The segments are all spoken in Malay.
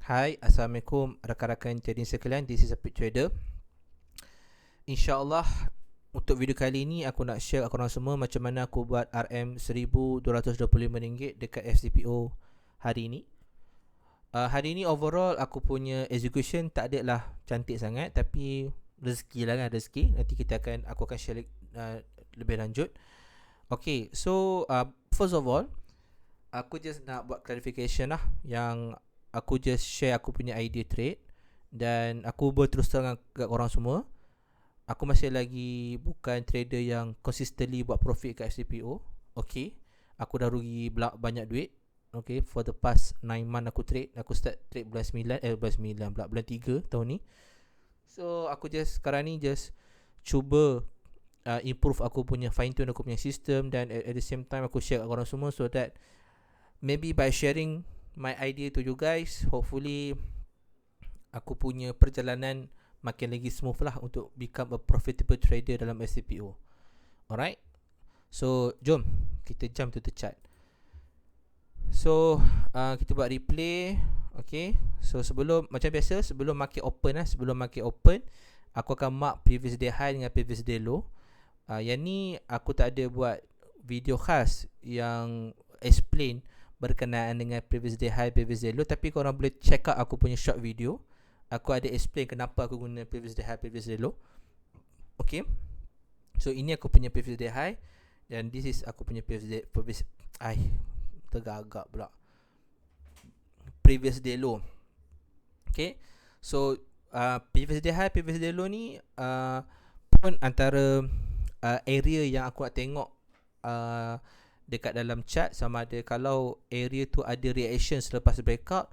Hai, Assalamualaikum rakan-rakan trading sekalian. This is a Pit Trader. InsyaAllah Untuk video kali ini Aku nak share aku orang semua Macam mana aku buat RM RM1,225 Dekat FCPO Hari ini. Uh, Hari ini overall Aku punya execution Tak ada lah cantik sangat Tapi Rezeki lah kan Rezeki. Nanti kita akan Aku akan share uh, Lebih lanjut. Okay So uh, First of all aku just nak buat clarification lah yang aku just share aku punya idea trade dan aku berterus terang kat korang semua. Aku masih lagi bukan trader yang consistently buat profit kat FCPO okay? Aku dah rugi banyak duit okay? For the past 9 month aku trade aku start trade bulan 9 eh bulan 9 pula bulan 3 tahun ni. So aku just sekarang ni just cuba uh, improve aku punya fine tune aku punya system dan at, at the same time aku share kat korang semua so that maybe by sharing my idea to you guys. Hopefully aku punya perjalanan makin lagi smooth lah untuk become a profitable trader dalam SCPO alright? So jom kita jump to the chart. So uh, kita buat replay. Okay? So sebelum macam biasa sebelum market open lah sebelum market open aku akan mark previous day high dengan previous day low. Uh, yang ni aku tak ada buat video khas yang explain berkenaan dengan previous day high, previous day low. Tapi korang boleh check out aku punya short video. Aku ada explain kenapa aku guna previous day high, previous day low. Okay so ini aku punya previous day high. Dan this is aku punya previous day previous ai tergagap pula. Previous day low. Okay so uh, previous day high, previous day low ni uh, pun antara uh, area yang aku nak tengok uh, dekat dalam chart sama ada kalau area tu ada reaction selepas breakout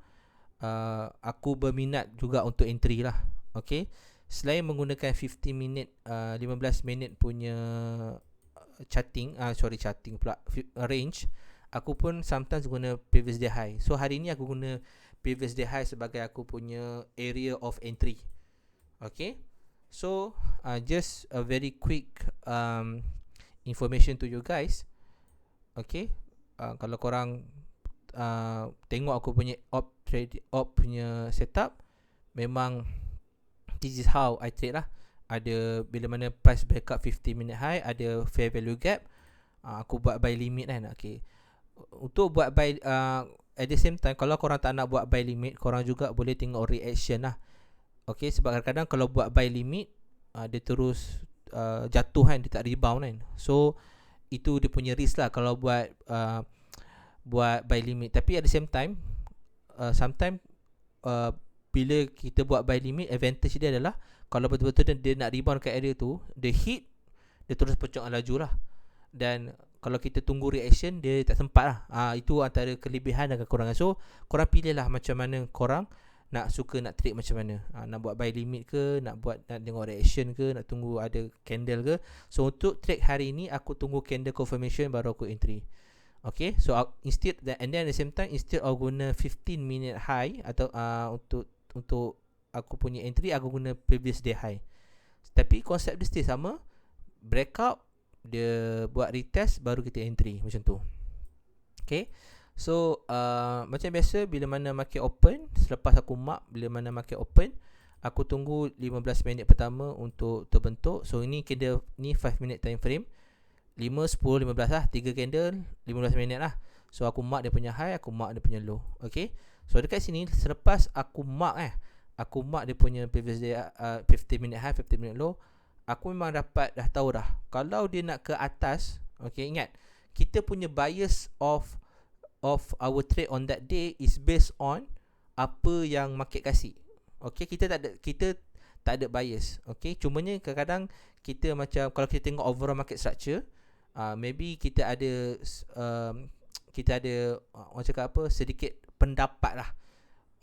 uh, aku berminat juga untuk entry lah. Okay? Selain menggunakan 50 minit uh, 15 minit punya uh, charting uh, sorry charting pula range aku pun sometimes guna previous day high. So hari ni aku guna previous day high sebagai aku punya area of entry. Okay? So uh, just a very quick um, information to you guys Okay uh, Kalau korang uh, Tengok aku punya Op trade Op punya setup Memang This is how I trade lah. Ada Bila mana price break up 50 minute high Ada fair value gap uh, Aku buat buy limit kan Okay Untuk buat buy uh, At the same time Kalau korang tak nak buat buy limit Korang juga boleh tengok reaction lah. Okay sebab kadang-kadang Kalau buat buy limit uh, Dia terus uh, Jatuh kan Dia tak rebound kan. So itu dia punya risk lah kalau buat uh, buat buy limit. Tapi at the same time uh, sometimes uh, bila kita buat buy limit advantage dia adalah kalau betul-betul dia, dia nak rebound kat area tu dia hit dia terus pecah laju lah. Dan kalau kita tunggu reaction dia tak sempat lah. Uh, itu antara kelebihan dan kekurangan. So korang pilih lah macam mana korang nak suka nak trade macam mana? Ha, nak buat buy limit ke nak buat nak tengok reaction ke nak tunggu ada candle ke? So untuk trade hari ni aku tunggu candle confirmation baru aku entry. Okay so uh, instead that and then at the same time instead of guna 15 minute high atau uh, untuk untuk aku punya entry aku guna previous day high. Tapi konsep dia still sama. Breakout dia buat retest baru kita entry macam tu. Okay So uh, macam biasa bila mana market open Selepas aku mark bila mana market open Aku tunggu 15 minit pertama untuk terbentuk. So ini candle ni 5 minute time frame. 5, 10, 15 lah. 3 candle 15 minit lah. So aku mark dia punya high Aku mark dia punya low. Okay? So dekat sini selepas aku mark eh Aku mark dia punya previous day uh, 50 minute high 50 minute low Aku memang dapat dah tahu dah. Kalau dia nak ke atas Okay ingat Kita punya bias of of our trade on that day is based on apa yang market kasih. Okay, kita tak ada kita tak ada bias. Okay, cumanya kadang-kadang kita macam kalau kita tengok overall market structure, uh, maybe kita ada um, kita ada uh, orang cakap apa sedikit pendapat lah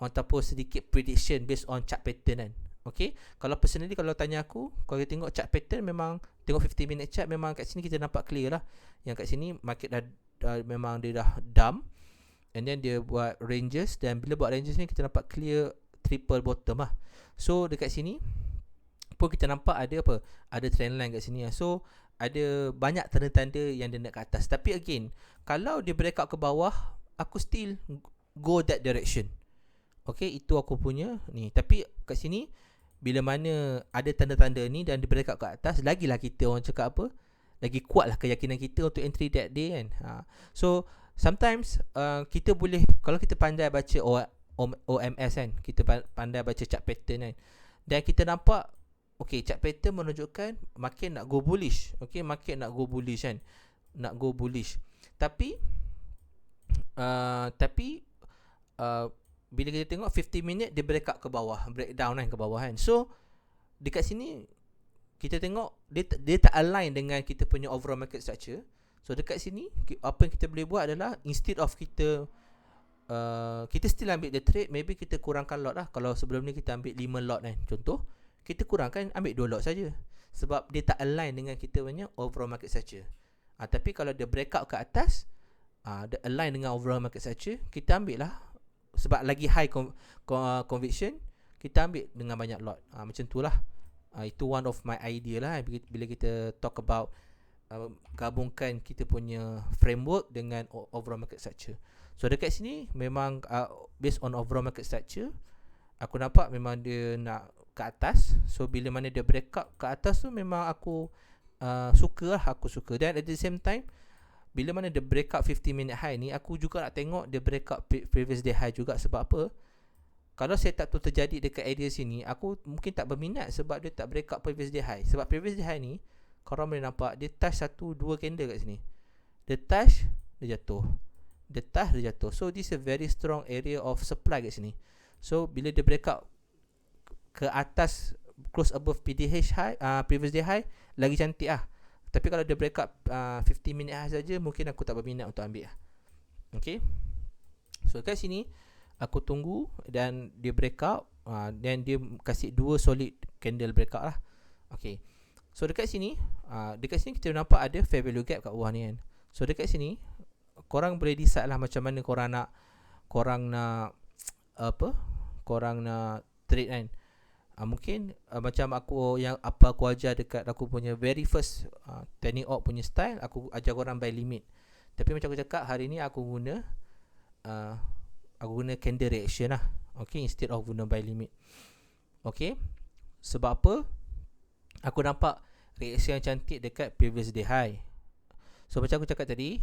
ataupun sedikit prediction based on chart pattern kan. Okay, kalau personally kalau tanya aku, kalau kita tengok chart pattern memang tengok 50 minute chart memang kat sini kita nampak clear lah. Yang kat sini market dah uh, memang dia dah dump and then dia buat ranges dan bila buat ranges ni kita nampak clear triple bottom lah. So dekat sini pun kita nampak ada apa? Ada trend line kat sini lah. So ada banyak tanda-tanda yang dia nak ke atas. Tapi again kalau dia break out ke bawah aku still go that direction. Okay itu aku punya ni. Tapi kat sini Bila mana ada tanda-tanda ni Dan dia break kat atas Lagilah kita orang cakap apa Lagi kuat lah keyakinan kita Untuk entry that day kan ha. So Sometimes uh, Kita boleh Kalau kita pandai baca o, o, OMS kan Kita pandai baca chart pattern kan Dan kita nampak Okay chart pattern menunjukkan Makin nak go bullish Okay makin nak go bullish kan Nak go bullish Tapi uh, Tapi uh, bila kita tengok 50 minit dia break up ke bawah, break down kan ke bawah kan. So dekat sini kita tengok dia dia tak align dengan kita punya overall market structure. So dekat sini apa yang kita boleh buat adalah instead of kita uh, kita still ambil the trade, maybe kita kurangkan lot lah. Kalau sebelum ni kita ambil 5 lot kan. Contoh, kita kurangkan ambil 2 lot saja. Sebab dia tak align dengan kita punya overall market structure. Ah tapi kalau dia break up ke atas, ah uh, dia align dengan overall market structure, kita ambil lah sebab lagi high conviction kita ambil dengan banyak lot uh, macam tu lah uh, itu one of my idea lah bila kita talk about uh, gabungkan kita punya framework dengan overall market structure. So dekat sini memang uh, based on overall market structure aku nampak memang dia nak ke atas. So bila mana dia break up ke atas tu memang aku uh, suka lah aku suka. Dan at the same time bila mana dia break up 50 minute high ni aku juga nak tengok dia break up previous day high juga. Sebab apa kalau setup tu terjadi dekat area sini aku mungkin tak berminat sebab dia tak break up previous day high. Sebab previous day high ni korang boleh nampak dia touch satu dua candle kat sini. Dia touch dia jatuh. Dia touch dia jatuh. So this is a very strong area of supply kat sini. So bila dia break up ke atas close above PDH high uh, previous day high lagi cantik ah tapi kalau dia break up uh, 50 minit saja mungkin aku tak berminat untuk ambil lah. Okay. So kat sini aku tunggu dan dia break up uh, dan dia kasih dua solid candle break up lah. Okay. So dekat sini uh, dekat sini kita nampak ada fair value gap kat bawah ni kan. So dekat sini korang boleh decide lah macam mana korang nak korang nak apa? Korang nak trade kan uh, mungkin uh, macam aku yang apa aku ajar dekat aku punya very first uh, technique out punya style aku ajar orang by limit tapi macam aku cakap hari ni aku guna uh, aku guna candle reaction lah. Okay instead of guna by limit. Okay sebab apa? Aku nampak reaction yang cantik dekat previous day. High so macam aku cakap tadi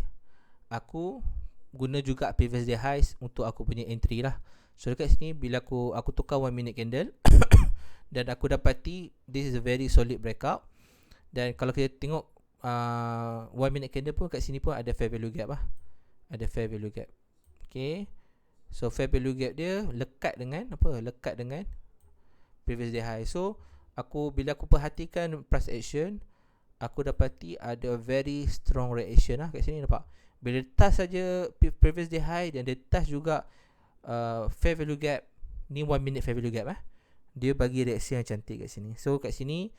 aku guna juga previous day highs untuk aku punya entry lah. So dekat sini bila aku aku tukar 1 minute candle dan aku dapati this is a very solid breakout. Dan kalau kita tengok uh, one minute candle pun kat sini pun ada fair value gap lah. Ada fair value gap. Okay so fair value gap dia lekat dengan apa lekat dengan previous day high so aku bila aku perhatikan price action aku dapati ada very strong reaction lah kat sini nampak bila touch saja previous day high dan dia touch juga uh, fair value gap ni one minute fair value gap eh dia bagi reaksi yang cantik kat sini. So kat sini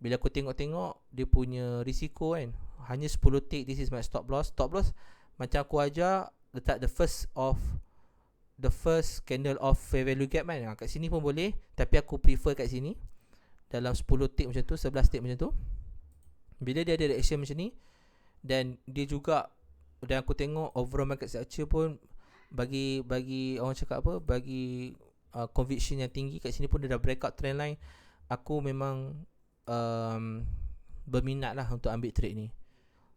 bila aku tengok-tengok dia punya risiko kan hanya 10 tick this is my stop loss. Stop loss macam aku ajar letak the first of the first candle of fair value gap kan. Ha, kat sini pun boleh tapi aku prefer kat sini dalam 10 tick macam tu, 11 tick macam tu. Bila dia ada reaction macam ni dan dia juga dan aku tengok overall market structure pun bagi bagi orang cakap apa bagi uh, conviction yang tinggi kat sini pun dia dah breakout trend line aku memang um, berminat lah untuk ambil trade ni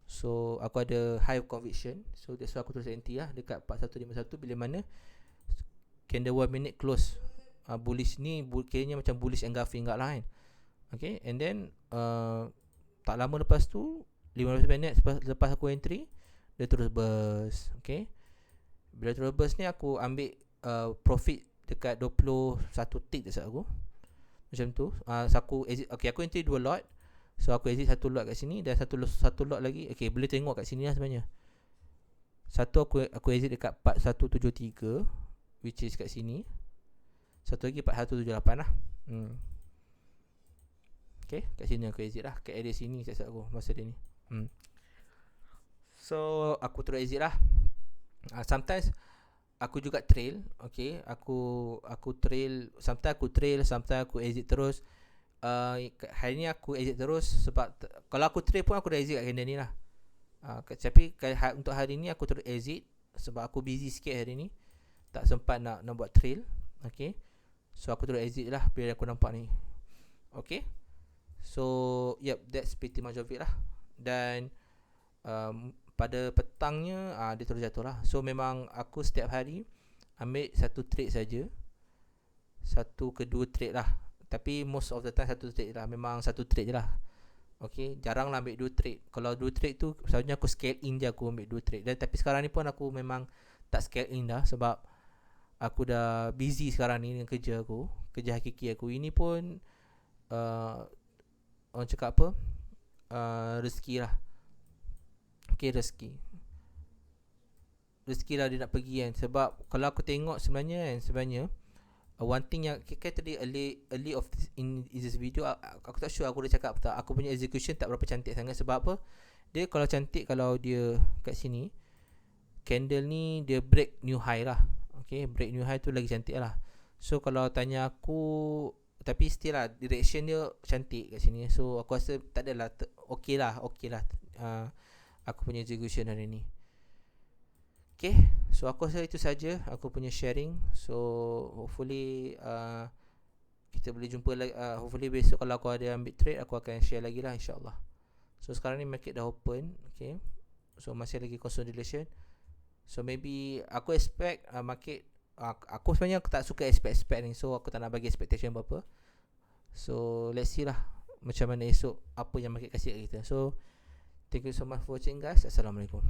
so aku ada high conviction so that's why aku terus anti lah dekat 4151 bila mana candle 1 minute close. Uh, bullish ni bu- kayaknya macam bullish engulfing kat lah kan. Okay and then uh, tak lama lepas tu 15 minit lepas, lepas aku entry dia terus burst. Okay bila terus burst ni aku ambil uh, profit dekat 21 tick tak aku. Macam tu. Uh, so aku exit okey aku entry dua lot. So aku exit satu lot kat sini dan satu satu lot lagi. Okey boleh tengok kat sini lah sebenarnya. Satu aku aku exit dekat 4173 which is kat sini. Satu lagi 4178 lah. Hmm. Okey kat sini aku exit lah. Kat area sini saya aku masa dia ni. Hmm. So aku terus exit lah. Uh, sometimes aku juga trail okay? Aku aku trail sometimes aku trail sometimes aku exit terus. Uh, hari ni aku exit terus sebab kalau aku trail pun aku dah exit kat candle ni lah. Uh, tapi ha, untuk hari ni aku terus exit sebab aku busy sikit hari ni tak sempat nak nak buat trail Okay? So aku terus exit lah Biar aku nampak ni. Okay? So Yep that's pretty much of it lah. Dan um, Pada petangnya uh, Dia terus jatuh lah. So memang aku setiap hari Ambil satu trade saja. Satu ke dua trade lah. Tapi most of the time satu trade lah. Memang satu trade je lah. Okay? Jarang lah ambil dua trade. Kalau dua trade tu Selalunya aku scale in je aku ambil dua trade. Dan tapi sekarang ni pun aku memang Tak scale in dah Sebab Aku dah busy sekarang ni dengan kerja aku Kerja hakiki aku. Ini pun uh, Orang cakap apa? Uh, Rezeki lah. Okay rezeki. Rezeki lah dia nak pergi kan. Sebab Kalau aku tengok sebenarnya kan Sebenarnya uh, One thing yang Kan tadi early, early of this, In this video Aku tak sure aku dah cakap tak. Aku punya execution tak berapa cantik sangat. Sebab apa? Dia kalau cantik Kalau dia Kat sini Candle ni Dia break new high lah Okay Break new high tu lagi cantik lah. So kalau tanya aku tapi still lah Direction dia Cantik kat sini. So aku rasa Tak adalah Okay lah Okay lah uh, Aku punya execution hari ni. Okay So aku rasa itu saja Aku punya sharing. So Hopefully uh, Kita boleh jumpa lagi uh, Hopefully besok Kalau aku ada ambil trade Aku akan share lagi lah InsyaAllah. So sekarang ni market dah open Okay. So masih lagi consolidation So maybe Aku expect uh, Market aku sebenarnya aku tak suka expect-expect ni. So aku tak nak bagi expectation apa-apa. So let's see lah macam mana esok apa yang market kasih kat kita. So thank you so much for watching guys. Assalamualaikum